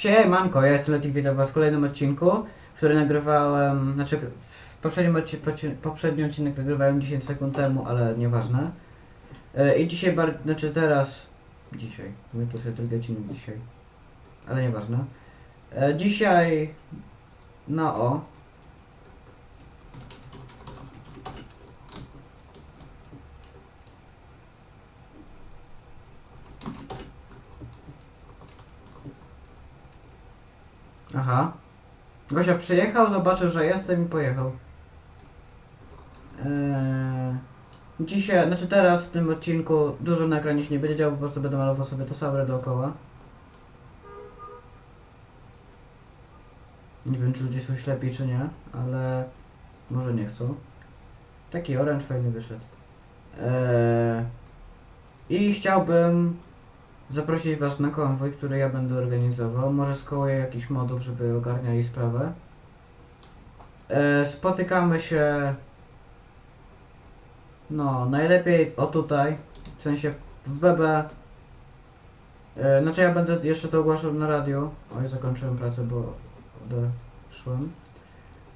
Siemanko, ja jestem Letik, witam was w kolejnym odcinku, który nagrywałem, znaczy w poprzednim, odci poci- poprzedni odcinek nagrywałem 10 sekund temu, ale nieważne. E, I dzisiaj, znaczy teraz, dzisiaj, my to sobie drugi odcinek dzisiaj, ale nieważne. E, dzisiaj, no o, Aha. Gosia przyjechał, zobaczył, że jestem i pojechał. Eee, dzisiaj, znaczy teraz w tym odcinku dużo na ekranie się nie będzie działo, po prostu będę malował sobie to samo dookoła. Nie wiem, czy ludzie są ślepi, czy nie, ale może nie chcą. Taki oranż fajny wyszedł. Eee, I chciałbym zaprosić Was na konwój, który ja będę organizował. Może skołuję jakichś modów, żeby ogarniali sprawę. E, spotykamy się. No, najlepiej o tutaj, w sensie w BB. E, znaczy ja będę jeszcze to ogłaszał na radiu. Oj, zakończyłem pracę, bo odeszłem.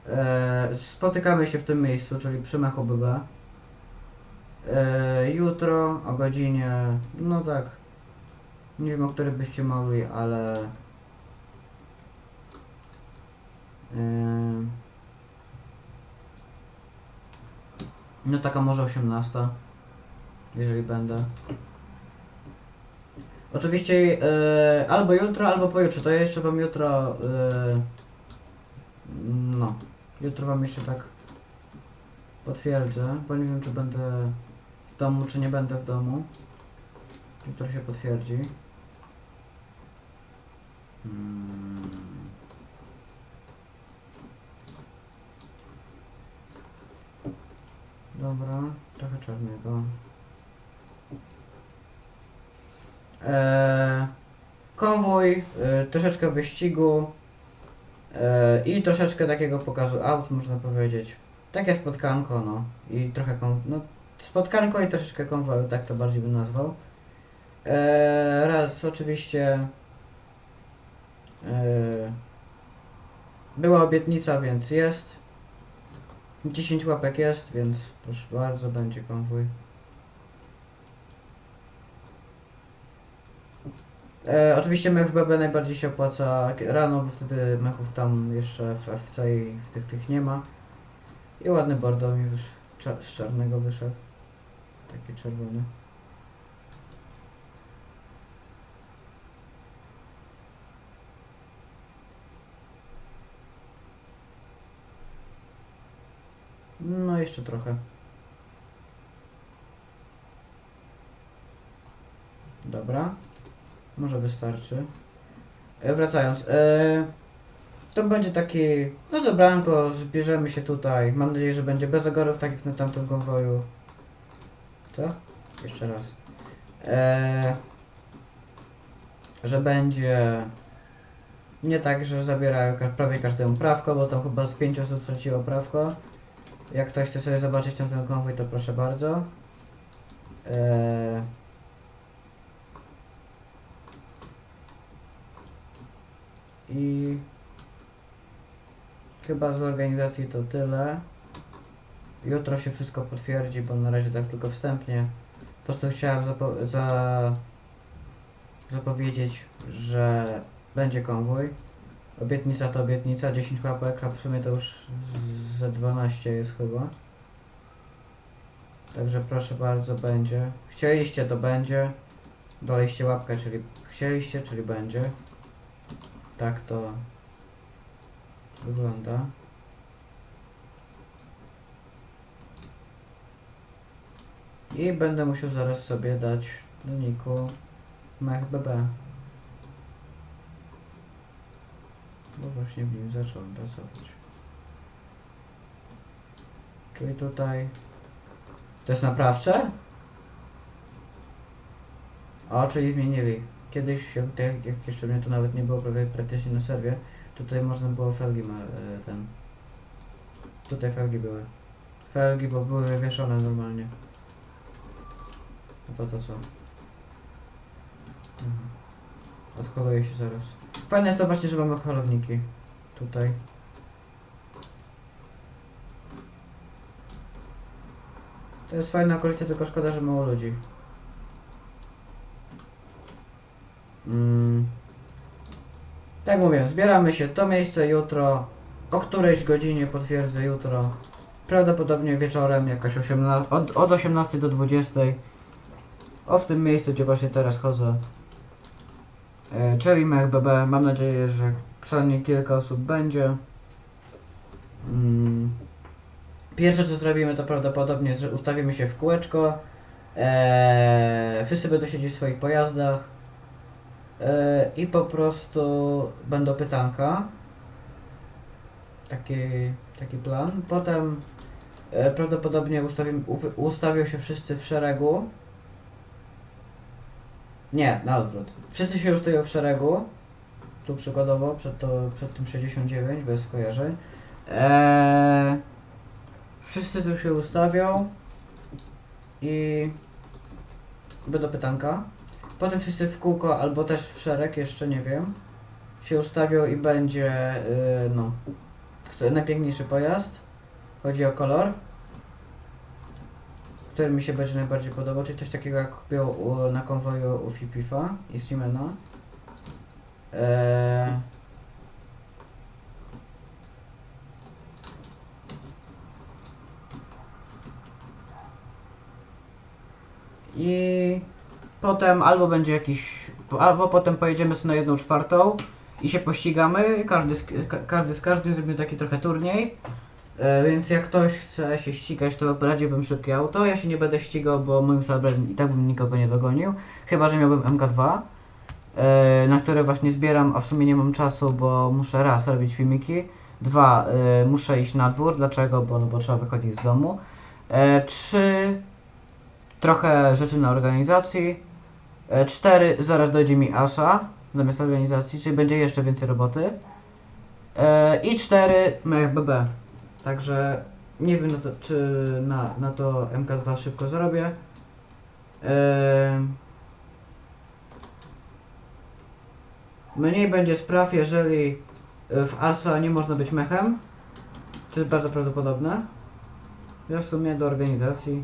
E, spotykamy się w tym miejscu, czyli przy Mechu BB. E, jutro o godzinie, no tak, nie wiem, o której byście mogli, ale... Ym... No taka może 18, jeżeli będę. Oczywiście yy, albo jutro, albo pojutrze. To ja jeszcze wam jutro... Yy, no, jutro wam jeszcze tak potwierdzę, bo nie wiem, czy będę w domu, czy nie będę w domu. Jutro się potwierdzi. Hmm. Dobra, trochę czarnego. Eee, konwój, e, troszeczkę wyścigu e, i troszeczkę takiego pokazu aut, można powiedzieć. Takie spotkanko, no. I trochę kon... no, spotkanko i troszeczkę konwoju, tak to bardziej bym nazwał. Eee, raz oczywiście była obietnica, więc jest. 10 łapek jest, więc proszę bardzo, będzie konwój. E, oczywiście mech w BB najbardziej się opłaca rano, bo wtedy mechów tam jeszcze w FC i w tych tych nie ma. I ładny bordo mi już z czarnego wyszedł. Taki czerwony. No jeszcze trochę. Dobra. Może wystarczy. E, wracając. E, to będzie taki... No zebranko, zbierzemy się tutaj. Mam nadzieję, że będzie bez ogarów, tak jak na tamtym konwoju. Co? Jeszcze raz. E, że będzie... Nie tak, że zabierają prawie każdemu prawko, bo tam chyba z pięć osób straciło prawko. Jak ktoś chce sobie zobaczyć tam ten konwój, to proszę bardzo. Eee... I chyba z organizacji to tyle. Jutro się wszystko potwierdzi, bo na razie tak tylko wstępnie. Po prostu chciałem zapo- za zapowiedzieć, że będzie konwój. Obietnica to obietnica, 10 łapek, a w sumie to już ze 12 jest chyba. Także proszę bardzo, będzie. Chcieliście, to będzie. Daliście łapkę, czyli chcieliście, czyli będzie. Tak to wygląda. I będę musiał zaraz sobie dać do niku mech Bo właśnie w nim zacząłem pracować. Czyli tutaj... To jest naprawcze? O, czyli zmienili. Kiedyś, jak, jak, jak jeszcze mnie to nawet nie było prawie praktycznie na serwie, tutaj można było felgi ma, e, ten... Tutaj felgi były. Felgi, bo były wywieszone normalnie. No to to co? Mhm. Odchowuję się zaraz. Fajne jest to właśnie, że mamy holowniki. Tutaj. To jest fajna okolica, tylko szkoda, że mało ludzi. Mm. Tak mówię, zbieramy się to miejsce jutro. O którejś godzinie potwierdzę jutro. Prawdopodobnie wieczorem, jakaś 18, od, od 18 do 20. O w tym miejscu, gdzie właśnie teraz chodzę. E, czyli Mech BB. Mam nadzieję, że przynajmniej kilka osób będzie. Mm. Pierwsze co zrobimy to prawdopodobnie ustawimy się w kółeczko. Eee, wszyscy będą siedzieć w swoich pojazdach. Eee, I po prostu będą pytanka. Taki, taki plan. Potem e, prawdopodobnie ustawią, u- ustawią się wszyscy w szeregu. Nie, na odwrót. Wszyscy się ustawią w szeregu. Tu przykładowo, przed, to, przed tym 69, bez skojarzeń. Eee, wszyscy tu się ustawią. I będą pytanka. Potem wszyscy w kółko, albo też w szereg, jeszcze nie wiem. Się ustawią i będzie, yy, no, kto, najpiękniejszy pojazd. Chodzi o kolor. Który mi się będzie najbardziej podobał, czyli coś takiego jak był u, na konwoju u Fipifa i Siemena. Eee, I potem albo będzie jakiś, albo potem pojedziemy sobie na jedną czwartą i się pościgamy, każdy z, ka, każdy z każdym zrobimy taki trochę turniej. E, więc jak ktoś chce się ścigać, to radziłbym szybkie auto. Ja się nie będę ścigał, bo moim sabrem i tak bym nikogo nie dogonił. Chyba, że miałbym MK2, e, na które właśnie zbieram, a w sumie nie mam czasu, bo muszę raz robić filmiki. Dwa, e, muszę iść na dwór. Dlaczego? Bo, no, bo trzeba wychodzić z domu. Trzy, trochę rzeczy na organizacji. Cztery, zaraz dojdzie mi ASA zamiast organizacji, czyli będzie jeszcze więcej roboty. I cztery, mech BB. Także nie wiem na to, czy na, na to MK2 szybko zarobię. E, mniej będzie spraw, jeżeli e, w ASA nie można być mechem. To jest bardzo prawdopodobne. Ja w sumie do organizacji.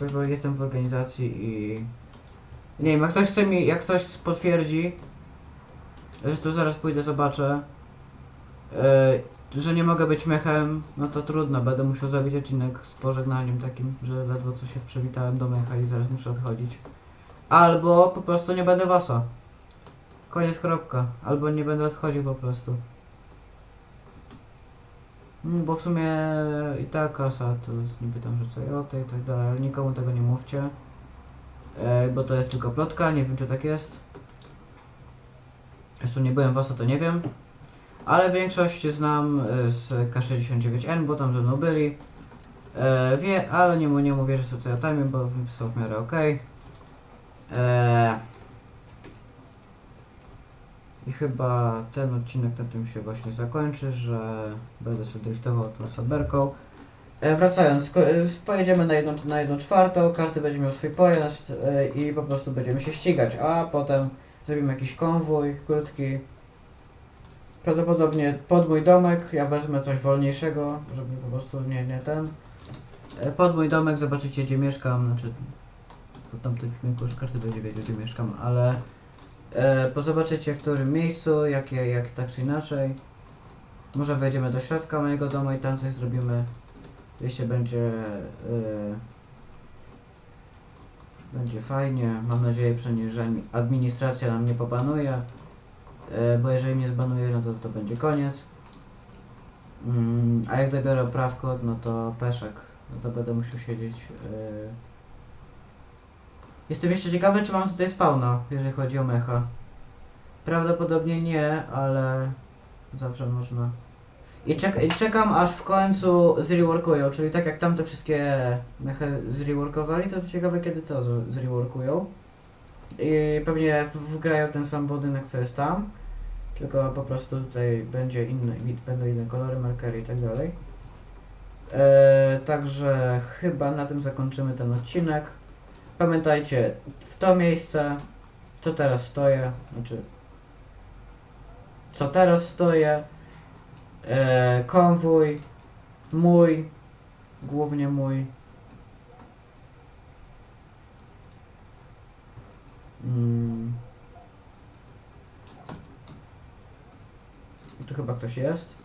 Jakoś jestem w organizacji i... Nie wiem, jak ktoś chce mi, jak ktoś potwierdzi, że tu zaraz pójdę, zobaczę, yy, że nie mogę być mechem, no to trudno, będę musiał zrobić odcinek z pożegnaniem takim, że ledwo co się przywitałem do mecha i zaraz muszę odchodzić. Albo po prostu nie będę wasa. Koniec, kropka. Albo nie będę odchodził po prostu. Mm, Bo w sumie i tak kasa, to jest niby tam, że co i tak dalej, ale nikomu tego nie mówcie. Bo to jest tylko plotka, nie wiem czy tak jest. Zresztą nie byłem w OSA, to nie wiem. Ale większość znam e, z K69N, bo tam ze mną byli. E, wie, ale nie, mu- nie mówię, że są co ja time, bo są w miarę okej. E, I chyba ten odcinek na tym się właśnie zakończy, że będę sobie driftował tą saberką. E, wracając, e, pojedziemy na jedną, na jedną czwartą, każdy będzie miał swój pojazd e, i po prostu będziemy się ścigać, a potem zrobimy jakiś konwój krótki. Prawdopodobnie pod mój domek, ja wezmę coś wolniejszego, żeby po prostu nie, nie ten. E, Pod mój domek zobaczycie gdzie mieszkam, znaczy po tamtym filmiku już każdy będzie wiedział gdzie mieszkam, ale e, pozobaczycie w którym miejscu, jakie, jak tak czy inaczej. Może wejdziemy do środka mojego domu i tam coś zrobimy. Jeszcze będzie yy, będzie fajnie. Mam nadzieję że administracja nam nie pobanuje. Yy, bo jeżeli mnie zbanuje, no to to będzie koniec. Mm, a jak zabiorę prawko, no to peszek. No to będę musiał siedzieć. Yy. Jestem jeszcze ciekawy, czy mam tutaj spawna, jeżeli chodzi o mecha. Prawdopodobnie nie, ale zawsze można. I, czek I czekam aż w końcu zreworkują, czyli tak jak tamte wszystkie mechy zreworkowali, to ciekawe kiedy to zreworkują. I pewnie wgrają ten sam budynek co jest tam, tylko po prostu tutaj będzie inny, będą inne kolory, markery i tak dalej. E, także chyba na tym zakończymy ten odcinek. Pamiętajcie, w to miejsce, co teraz stoję, znaczy co teraz stoję. E, konwój. Mój. Głównie mój. Mm. Tu chyba ktoś jest.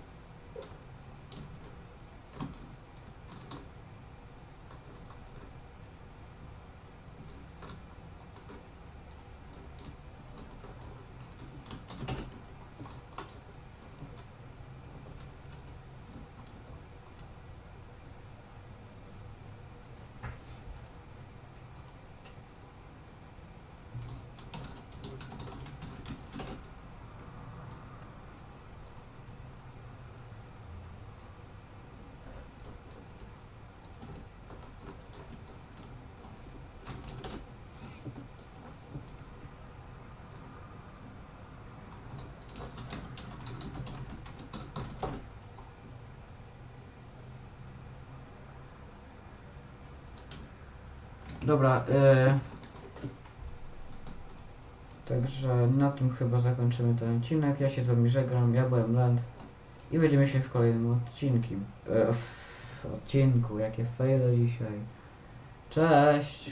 Dobra, y... Także na tym chyba zakończymy ten odcinek. Ja się z wami żegnam, ja byłem Land i widzimy się w kolejnym odcinku. E, w odcinku, jakie faile dzisiaj. Cześć!